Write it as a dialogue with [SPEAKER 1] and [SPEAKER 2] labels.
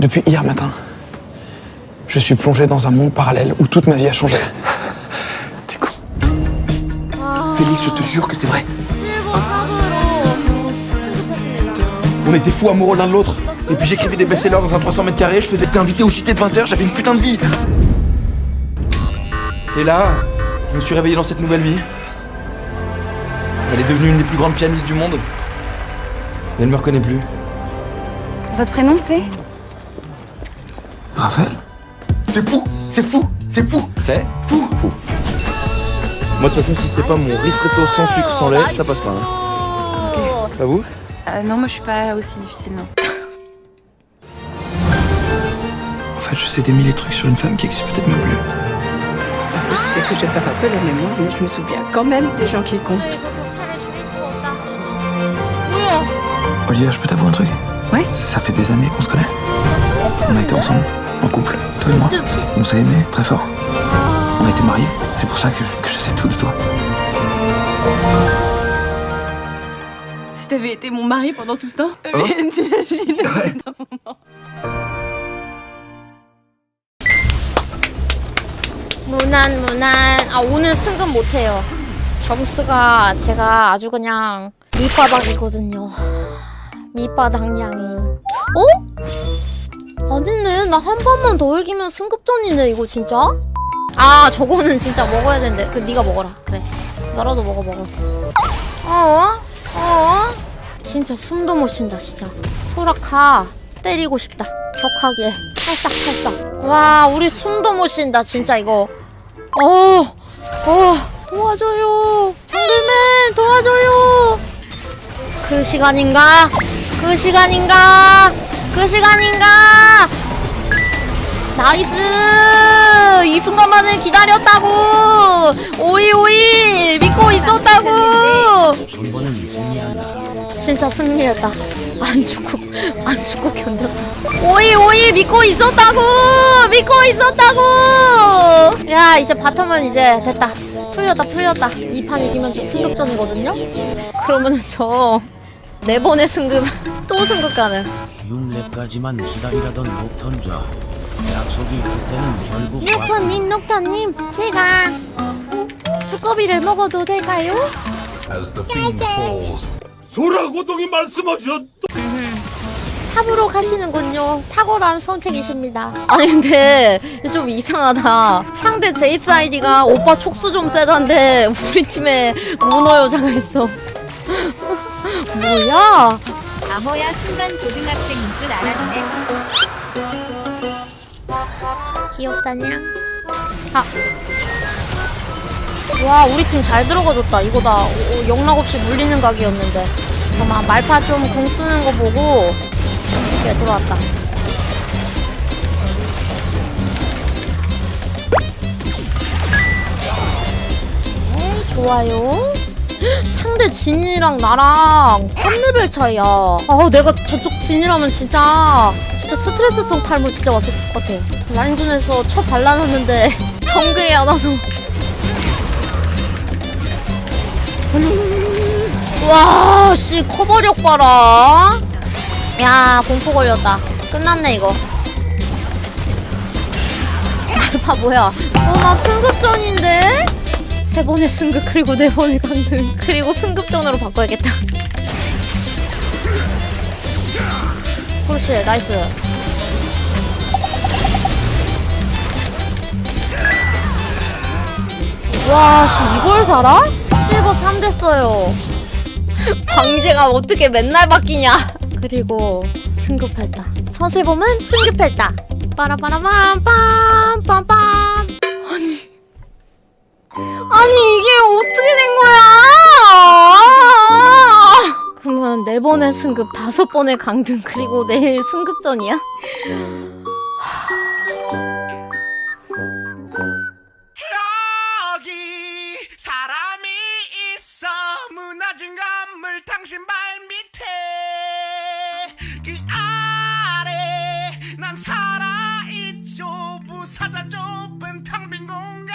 [SPEAKER 1] Depuis hier matin, je suis plongé dans un monde parallèle où toute ma vie a changé.
[SPEAKER 2] T'es con. Félix, je te jure que c'est vrai. On était fous amoureux l'un de l'autre. Et puis j'écrivais des best-sellers dans un 300 mètres carrés, je faisais été invité au JT de 20h, j'avais une putain de vie. Et là, je me suis réveillé dans cette nouvelle vie. Elle est devenue une des plus grandes pianistes du monde. Mais elle me reconnaît plus.
[SPEAKER 3] Votre prénom c'est?
[SPEAKER 1] Raphaël
[SPEAKER 2] C'est fou, c'est fou, c'est fou. C'est fou. Fou. Moi de toute façon, si c'est pas mon ristretto sans sucre, sans lait, ça passe pas. Hein. À vous
[SPEAKER 3] Euh, Non, moi je suis pas aussi difficile, non.
[SPEAKER 1] En fait, je sais des milliers de trucs sur une femme qui existent peut-être même plus.
[SPEAKER 4] Je sais que je perds un peu la mémoire, mais je me souviens quand même des gens qui comptent.
[SPEAKER 1] Olivia, je peux t'avouer un truc?
[SPEAKER 3] Ouais.
[SPEAKER 1] Ça fait des années qu'on se connaît. On a été ensemble, en couple, toi et moi. On s'est aimés très fort. On a été mariés. C'est pour ça que, que je sais tout de toi.
[SPEAKER 3] Si t'avais été mon mari pendant tout ce temps,
[SPEAKER 2] Oh.
[SPEAKER 3] mais t'imagines
[SPEAKER 5] 무난 무난 아 오늘 승급 못해요 점수가 제가 아주 그냥 밑바닥이거든요 밑바닥 양이 어? 아니네 나한 번만 더 이기면 승급전이네 이거 진짜 아 저거는 진짜 먹어야 되는데 그 네가 먹어라 그래 너라도 먹어 먹어 어? 어? 진짜 숨도 못 쉰다 진짜 소라카 때리고 싶다 격하게 살싹 살싹 와 우리 숨도 못 쉰다 진짜 이거 어, 어, 도와줘요. 정글맨, 도와줘요. 그 시간인가? 그 시간인가? 나이스! 이 순간만을 기다렸다고! 오이, 오이! 믿고 있었다고! 진짜 승리했다. 안 죽고, 안 죽고 견뎠다. 오이, 오이! 믿고 있었다고! 믿고 있었다고! 야, 이제 바텀은 이제 됐다. 풀렸다, 풀렸다. 이 판 이기면 저 승급전이거든요? 그러면은 저, 네 번의 승급, 또 승급 가는.
[SPEAKER 6] 6렙까지만 기다리라던 녹턴저 약속이 그때는 결국 왔
[SPEAKER 5] 녹타님, 녹타님, 제가 두꺼비를 먹어도 될까요?
[SPEAKER 7] 소라고동이 말씀하셨
[SPEAKER 5] 탑으로 가시는군요. 탁월한 선택이십니다. 아니 근데 좀 이상하다. 상대 제이스 아이디가 오빠 촉수 좀 세단데 우리 팀에 문어 여자가 있어. 뭐야?
[SPEAKER 8] 아머야 순간 고등학생인 줄 알았네.
[SPEAKER 5] 귀엽다냐? 아. 와 우리 팀 잘 들어가줬다. 이거 다. 오, 오, 영락 없이 물리는 각이었는데. 잠깐만 말파 좀 궁 쓰는 거 보고 이렇게 들어왔다. 네, 좋아요. 상대 진이랑 나랑 3레벨 차이야. 아, 내가 저쪽 진이라면 진짜 진짜 스트레스성 탈모 진짜 왔을 것 같아. 라인전에서 첫 발라놨는데 정글이 안 와서. 와, 씨 커버력 봐라. 야, 공포 걸렸다. 끝났네 이거. 알파 뭐야? 어, 나 승급전인데? 세 번의 승급 그리고 네 번의 강등 그리고 승급전으로 바꿔야겠다. 그렇지, 나이스. 와, 씨, 이걸 살아? 실버 3 됐어요. 방제가 어떻게 맨날 바뀌냐? 그리고 승급했다. 서세범은 승급했다. 빠라빠라밤 빰빰빰. 아니. 아니 이게 어떻게 된 거야? 그러면 네 번의 승급, 다섯 번의 강등, 그리고 내일 승급전이야?
[SPEAKER 7] 여기 사람이 있어. 무너진 건물 당신 발 밑에. 그 아래 난 살아있죠. 부사자 좁은 텅빈 공간